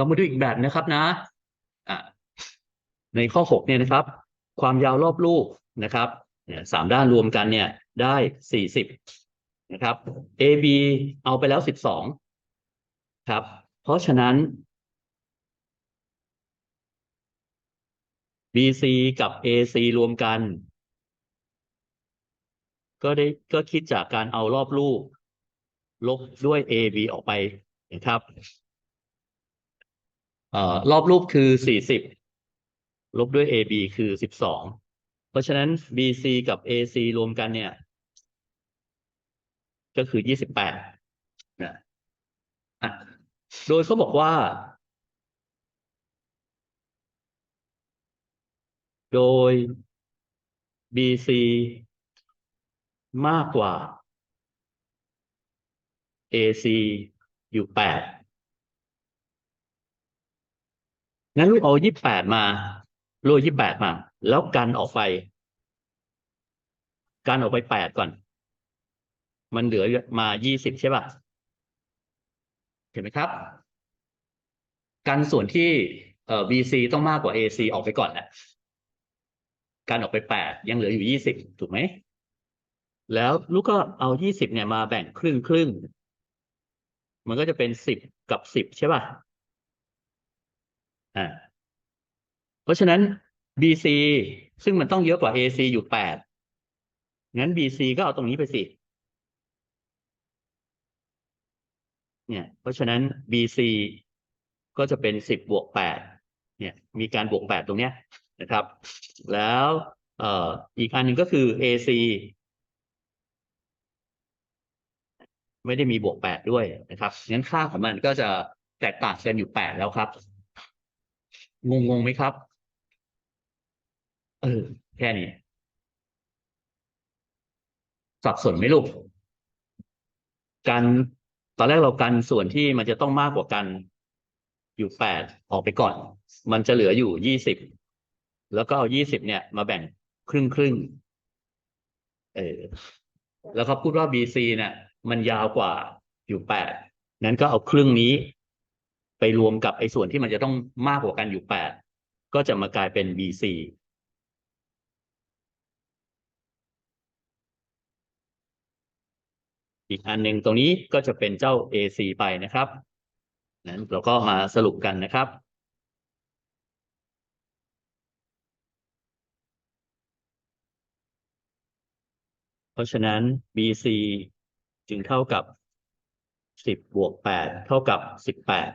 เรามาดูอีกแบบนะครับนะะในข้อหกเนี่ยนะครับ ความยาวรอบลูกนะครับสามด้านรวมกันเนี่ยได้สี่สิบนะครับ AB เอาไปแล้วสิบสองครับ เพราะฉะนั้น BC กับ AC รวมกัน ก็ได้ก็คิดจากการเอารอบลูก ลบด้วย AB ออกไปนะครับ รอบรูปคือสี่สิบลบด้วย AB คือสิบสอง เพราะฉะนั้น BC กับ AC รวมกันเนี่ย ก็คือยี่สิบแปดนะโดยเขาบอกว่า โดย BC มากกว่า AC อยู่แปด งั้นลูกเอายี่แปดมาโรยยี่แปดมา แล้วกันออกไป กันออกไปแปดก่อน มันเหลือมายี่สิบใช่ป่ะ เห็นไหมครับ กันส่วนที่เอ่อ BC ต้องมากกว่า AC ออกไปก่อนแหละกันออกไปแปดยังเหลืออยู่ยี่สิบถูกไหม แล้วลูกก็เอายี่สิบเนี่ยมาแบ่งครึ่งครึ่ง มันก็จะเป็นสิบกับสิบใช่ป่ะ อ่า เพราะฉะนั้น BC ซึ่งมันต้องเยอะกว่า AC อยู่แปดงั้น BC ก็เอาตรงนี้ไปสิ เนี่ย เพราะฉะนั้น BC ก็จะเป็นสิบบวกแปดเนี่ย มีการบวกแปดตรงเนี้ยนะครับ แล้วเอ่ออีกอันหนึ่งก็คือ AC ไม่ได้มีบวกแปดด้วยนะครับงั้นค่าของมันก็จะแตกต่างกันอยู่แปดแล้วครับ งงงๆไหมครับ เออ แค่นี้ สับสนไหมลูกกันตอนแรกเรากันส่วนที่มันจะต้องมากกว่ากัน อยู่แปดออกไปก่อน มันจะเหลืออยู่ยี่สิบแล้วก็เอายี่สิบเนี่ย มาแบ่งครึ่งครึ่งเออ แล้วเขาพูดว่า BC เนี่ยมันยาวกว่าอยู่แปดนั้นก็เอาครึ่งนี้ ไปรวมกับไอ้ส่วนที่มันจะต้องมากกว่ากันอยู่แปดก็จะมากลายเป็น BC อีกอันหนึ่งตรงนี้ก็จะเป็นเจ้า AC ไปนะครับ นั้นเราก็มาสรุปกันนะครับ เพราะฉะนั้น BC จึงเท่ากับสิบบวกแปดเท่ากับสิบแปด